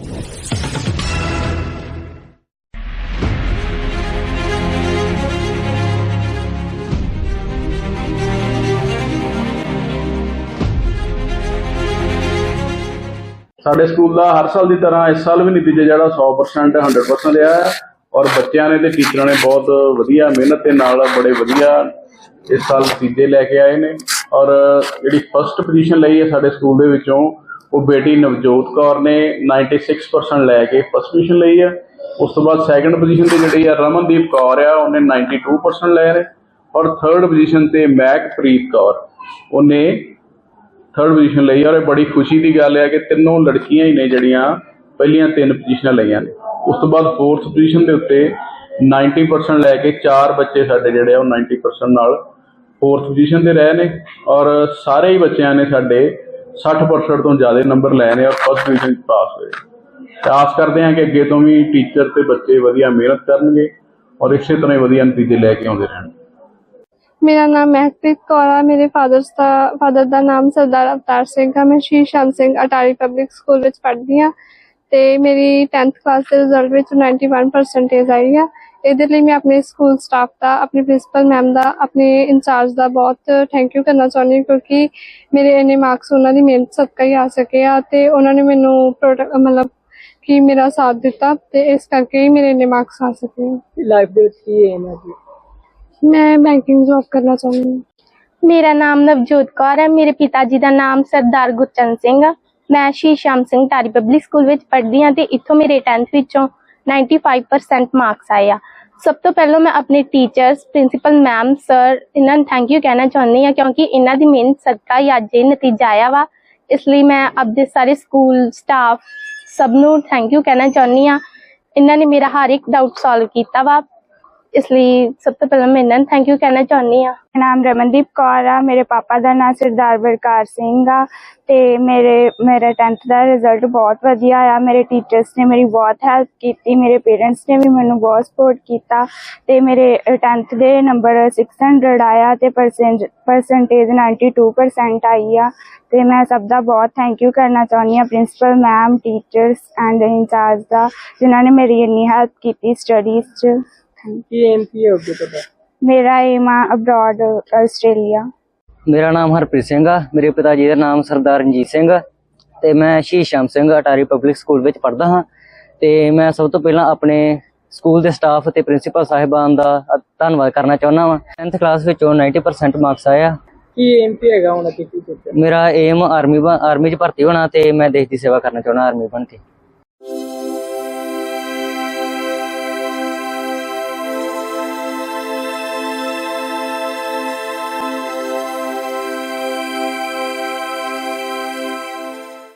ਸਾਡੇ ਸਕੂਲ ਦਾ ਹਰ ਸਾਲ ਦੀ ਤਰ੍ਹਾਂ ਇਸ ਸਾਲ ਵੀ ਨਤੀਜਾ ਜਿਹੜਾ 100% 100% ਰਿਹਾ ਹੈ ਔਰ ਬੱਚਿਆਂ ਨੇ ਤੇ ਟੀਚਰਾਂ ਨੇ ਬਹੁਤ ਵਧੀਆ ਮਿਹਨਤ ਦੇ ਨਾਲ ਬੜੇ ਵਧੀਆ ਇਸ ਸਾਲ ਨਤੀਜੇ ਲੈ ਕੇ ਆਏ ਨੇ ਔਰ ਜਿਹੜੀ ਫਸਟ ਪੋਜੀਸ਼ਨ ਲਈ ਹੈ ਸਾਡੇ ਸਕੂਲ ਦੇ ਵਿੱਚੋਂ ਉਹ ਬੇਟੀ ਨਵਜੋਤ ਕੌਰ ਨੇ 96% ਲੈ ਕੇ ਫਸਟ ਪੋਜੀਸ਼ਨ ਲਈ ਹੈ ਉਸ ਤੋਂ ਬਾਅਦ ਸੈਕੰਡ ਪੋਜੀਸ਼ਨ ਤੇ ਜਿਹੜੀ ਆ ਰਮਨਦੀਪ ਕੌਰ ਆ, ਉਹਨੇ 92% ਲਏ ਨੇ ਔਰ ਥਰਡ ਪੋਜੀਸ਼ਨ ਤੇ ਮਹਿਕਪ੍ਰੀਤ ਕੌਰ, ਉਹਨੇ ਥਰਡ ਪੋਜੀਸ਼ਨ ਲਈ ਔਰ ਇਹ ਬੜੀ ਖੁਸ਼ੀ ਦੀ ਗੱਲ ਹੈ ਕਿ ਤਿੰਨੋਂ ਲੜਕੀਆਂ ਹੀ ਨੇ ਜਿਹੜੀਆਂ ਪਹਿਲੀਆਂ ਤਿੰਨ ਪੋਜੀਸ਼ਨਾਂ ਲਈਆਂ ਨੇ। ਉਸ ਤੋਂ ਬਾਅਦ ਫੋਰਥ ਪੋਜੀਸ਼ਨ ਦੇ ਉੱਤੇ 90% ਲੈ ਕੇ ਚਾਰ ਬੱਚੇ ਸਾਡੇ ਜਿਹੜੇ ਆ, ਉਹ 90% ਨਾਲ ਫੋਰਥ ਪੋਜੀਸ਼ਨ ਤੇ ਰਹੇ ਨੇ। ਔਰ ਸਾਰੇ ਹੀ ਬੱਚਿਆਂ ਨੇ ਸਾਡੇ 60% ਤੋਂ ਜ਼ਿਆਦਾ ਨੰਬਰ ਲਏ ਨੇ ਔਰ ਫਸਟ ਪੋਜੀਸ਼ਨ ਪਾਸ ਹੋਏ। ਆਸ ਕਰਦੇ ਹਾਂ ਕਿ ਅੱਗੇ ਤੋਂ ਵੀ ਟੀਚਰ ਤੇ ਬੱਚੇ ਵਧੀਆ ਮਿਹਨਤ ਕਰਨਗੇ ਔਰ ਇਸੇ ਤਰ੍ਹਾਂ ਹੀ ਵਧੀਆ ਨਤੀਜੇ ਲੈ ਕੇ ਆਉਂਦੇ ਰਹਿਣਗੇ ਮੇਰਾ ਨਾਮ ਮਹਿਕਪ੍ਰੀਤ ਕੌਰ ਆ, ਮੇਰੇ ਫਾਦਰ ਦਾ ਫਾਦਰ ਦਾ ਨਾਮ ਸਰਦਾਰ ਅਵਤਾਰ ਸਿੰਘ ਆ। ਮੈਂ ਸ਼੍ਰੀ ਸ਼ਾਮ ਸਿੰਘ ਅਟਾਰੀ ਪਬਲਿਕ ਸਕੂਲ ਵਿੱਚ ਪੜ੍ਹਦੀ ਆ ਤੇ ਮੇਰੀ 10th ਕਲਾਸ ਦੇ ਰਿਜ਼ਲਟ ਵਿੱਚ 91% ਆਈ ਆ। ਇਹਦੇ ਲਈ ਮੈਂ ਆਪਣੇ ਸਕੂਲ ਸਟਾਫ ਦਾ ਆਪਣੇ ਪ੍ਰਿੰਸੀਪਲ ਮੈਮ ਦਾ ਆਪਣੇ ਇੰਚਾਰਜ ਦਾ ਬਹੁਤ ਥੈਂਕ ਯੂ ਕਰਨਾ ਚਾਹੁੰਦੀ ਹਾਂ ਕਿਉਂਕਿ ਮੇਰੇ ਇੰਨੇ ਮਾਰਕਸ ਉਹਨਾਂ ਦੀ ਮਿਹਨਤ ਸਦਕਾ ਹੀ ਆ ਸਕੇ ਆ ਤੇ ਉਹਨਾਂ ਨੇ ਮੈਨੂੰ ਮਤਲਬ ਕਿ ਮੇਰਾ ਸਾਥ ਦਿੱਤਾ ਤੇ ਇਸ ਕਰਕੇ ਹੀ ਮੇਰੇ ਇੰਨੇ ਮਾਰਕਸ ਆ ਸਕੇ ਲਾਈਫ ਦੇ ਵਿੱਚ ਕੀ ਏਮ ਹੈ ਜੀ? ਮੈਂ ਬੈਂਕਿੰਗ ਜੌਬ ਕਰਨਾ ਚਾਹੁੰਦੀ ਹਾਂ। ਮੇਰਾ ਨਾਮ ਨਵਜੋਤ ਕੌਰ ਹੈ ਮੇਰੇ ਪਿਤਾ ਜੀ ਦਾ ਨਾਮ ਸਰਦਾਰ ਗੁਰਚਰਨ ਸਿੰਘ ਆ। ਮੈਂ ਸ਼੍ਰੀ ਸ਼ਾਮ ਸਿੰਘ ਟਾਰੀ ਪਬਲਿਕ ਸਕੂਲ ਵਿੱਚ ਪੜ੍ਹਦੀ ਹਾਂ ਤੇ ਇੱਥੋਂ ਮੇਰੇ 10th ਵਿੱਚੋਂ 95% ਮਾਰਕਸ ਆਏ ਆ। ਸਭ ਤੋਂ ਪਹਿਲਾਂ ਮੈਂ ਆਪਣੇ ਟੀਚਰਸ ਪ੍ਰਿੰਸੀਪਲ ਮੈਮ ਸਰ ਇਹਨਾਂ ਨੂੰ ਥੈਂਕ ਯੂ ਕਹਿਣਾ ਚਾਹੁੰਦੀ ਹਾਂ ਕਿਉਂਕਿ ਇਹਨਾਂ ਦੀ ਮਿਹਨਤ ਸਦਕਾ ਹੀ ਅੱਜ ਇਹ ਨਤੀਜਾ ਆਇਆ ਵਾ। ਇਸ ਲਈ ਮੈਂ ਆਪਦੇ ਸਾਰੇ ਸਕੂਲ ਸਟਾਫ ਸਭ ਨੂੰ ਥੈਂਕ ਯੂ ਕਹਿਣਾ ਚਾਹੁੰਦੀ ਹਾਂ। ਇਹਨਾਂ ਨੇ ਮੇਰਾ ਹਰ ਇੱਕ ਡਾਊਟ ਸੋਲਵ ਕੀਤਾ ਵਾ। ਇਸ ਲਈ ਸਭ ਤੋਂ ਪਹਿਲਾਂ ਮੈਂ ਇਹਨਾਂ ਨੂੰ ਥੈਂਕ ਯੂ ਕਹਿਣਾ ਚਾਹੁੰਦੀ ਹਾਂ। ਮੇਰਾ ਨਾਮ ਰਮਨਦੀਪ ਕੌਰ ਆ, ਮੇਰੇ ਪਾਪਾ ਦਾ ਨਾਮ ਸਰਦਾਰ ਬਰਕਾਰ ਸਿੰਘ ਆ ਤੇ ਮੇਰੇ, ਮੇਰਾ 10th ਦਾ ਰਿਜ਼ਲਟ ਬਹੁਤ ਵਧੀਆ ਆ ਮੇਰੇ ਟੀਚਰਸ ਨੇ ਮੇਰੀ ਬਹੁਤ ਹੈਲਪ ਕੀਤੀ, ਮੇਰੇ ਪੇਰੈਂਟਸ ਨੇ ਵੀ ਮੈਨੂੰ ਬਹੁਤ ਸਪੋਰਟ ਕੀਤਾ ਤੇ ਮੇਰੇ 10th ਦੇ ਨੰਬਰ 600 ਆਇਆ ਤੇ ਪਰਸੈਂਟੇਜ 92% ਆਈ ਆ ਤੇ ਮੈਂ ਸਭ ਦਾ ਬਹੁਤ ਥੈਂਕ ਯੂ ਕਰਨਾ ਚਾਹੁੰਦੀ ਹਾਂ। Principal ma'am teachers and in charge ਦਾ, ਜਿਨ੍ਹਾਂ ਨੇ ਮੇਰੀ ਇੰਨੀ ਹੈਲਪ ਕੀਤੀ ਸਟੱਡੀਜ਼ 'ਚ। ਕੀ ਏਮ ਕੀ ਹੈ ਅੱਗੇ ਤੁਹਾਡਾ? ਮੇਰਾ ਏਮ ਆ ਅਬਰੋਡ ਆਸਟ੍ਰੇਲੀਆ। ਮੇਰਾ ਨਾਮ ਹਰਪ੍ਰੀਤ ਸਿੰਘ ਆ ਮੇਰੇ ਪਿਤਾ ਜੀ ਦਾ ਨਾਮ ਸਰਦਾਰ ਰਣਜੀਤ ਸਿੰਘ ਆ ਤੇ ਮੈਂ ਸ਼ਹੀਦ ਸ਼ਾਮ ਸਿੰਘ ਅਟਾਰੀ ਪਬਲਿਕ ਸਕੂਲ ਵਿੱਚ ਪੜ੍ਹਦਾ ਹਾਂ ਤੇ ਮੈਂ ਸਭ ਤੋਂ ਪਹਿਲਾਂ ਆਪਣੇ ਸਕੂਲ ਦੇ ਸਟਾਫ ਤੇ ਪ੍ਰਿੰਸੀਪਲ ਸਾਹਿਬਾਨ ਦਾ ਧੰਨਵਾਦ ਕਰਨਾ ਚਾਹੁੰਦਾ ਹਾਂ 10th ਕਲਾਸ ਵਿੱਚੋਂ 90% ਮਾਰਕਸ ਆਇਆ ਕੀ ਏਮ ਕੀ ਹੈਗਾ ਹੁਣ ਅੱਗੇ ਕੀ ਸੋਚਿਆ? ਮੇਰਾ ਏਮ ਆਰਮੀ ਆਰਮੀ 'ਚ ਭਰਤੀ ਹੋਣਾ ਤੇ ਮੈਂ ਦੇਸ਼ ਦੀ ਸੇਵਾ ਕਰਨਾ ਚਾਹੁੰਦਾ ਆਰਮੀ ਬਣ ਕੇ।